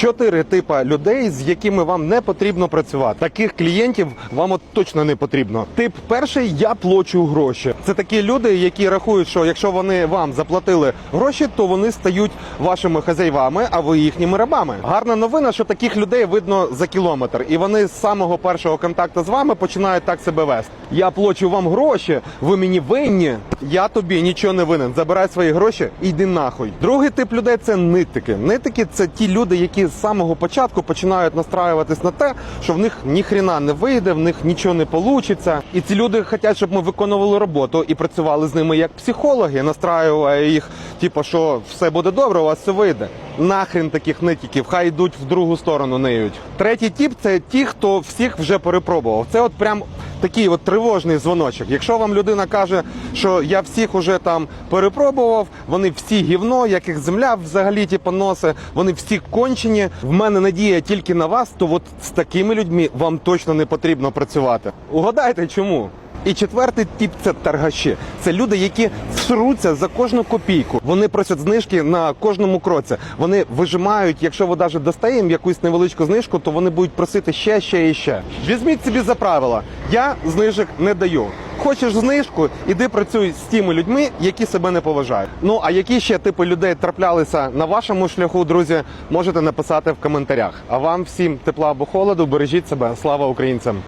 Чотири типа людей, з якими вам не потрібно працювати. Таких клієнтів вам от точно не потрібно. Тип перший я плачу гроші. Це такі люди, які рахують, що якщо вони вам заплатили гроші, то вони стають вашими хазяйвами, а ви їхніми рабами. Гарна новина, що таких людей видно за кілометр, і вони з самого першого контакту з вами починають так себе вести. Я плачу вам гроші, ви мені винні. Я тобі нічого не винен. Забирай свої гроші і йди нахуй. Другий тип людей це нитики. Нитики це ті люди, які з самого початку починають настраюватись на те, що в них ніхрена не вийде, в них нічого не вийде. І ці люди хочуть, щоб ми виконували роботу і працювали з ними як психологи, настраювали їх, типу, що все буде добре, у вас все вийде. Нахрен таких нитиків, хай йдуть в другу сторону неють. Третій тип це ті, хто всіх вже перепробував. Це от прям такий от тривожний дзвоночок. Якщо вам людина каже, що я всіх уже там перепробував, вони всі гівно, як їх земля взагалі ті поноси, вони всі кончені. В мене надія тільки на вас, то от з такими людьми вам точно не потрібно працювати. Угадайте, чому? І четвертий тип це торгаші. Це люди, які сруться за кожну копійку. Вони просять знижки на кожному кроці. Вони вижимають, якщо ви навіть дасте їм якусь невеличку знижку, то вони будуть просити ще, ще і ще. Візьміть собі за правило. Я знижок не даю. Хочеш знижку, іди працюй з тими людьми, які себе не поважають. Ну а які ще типи людей траплялися на вашому шляху, друзі, можете написати в коментарях. А вам всім тепла або холоду, бережіть себе. Слава українцям!